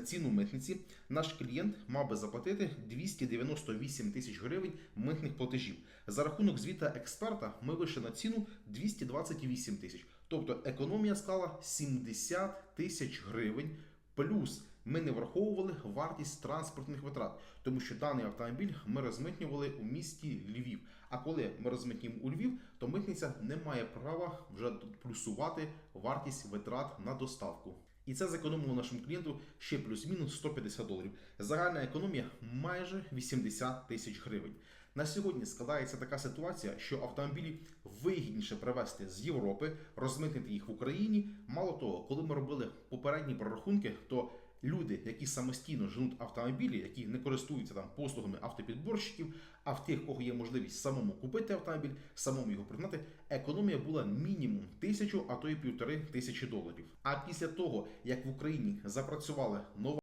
ціну митниці, наш клієнт мав би заплатити 298 тисяч гривень митних платежів. За рахунок звіта експерта ми вийшли на ціну 228 тисяч. Тобто економія склала 70 тисяч гривень. Плюс ми не враховували вартість транспортних витрат, тому що даний автомобіль ми розмитнювали у місті Львів. А коли ми розмитнюємо у Львів, то митниця не має права вже плюсувати вартість витрат на доставку. І це зекономило нашому клієнту ще плюс-мінус 150 доларів. Загальна економія майже 80 тисяч гривень. На сьогодні складається така ситуація, що автомобілі вигідніше привезти з Європи, розмитнити їх в Україні. Мало того, коли ми робили попередні прорахунки, то люди, які самостійно женуть автомобілі, які не користуються там послугами автопідборщиків, а в тих, кого є можливість самому купити автомобіль, самому його пригнати, економія була мінімум тисячу, а то й півтори тисячі доларів. А після того, як в Україні запрацювала нова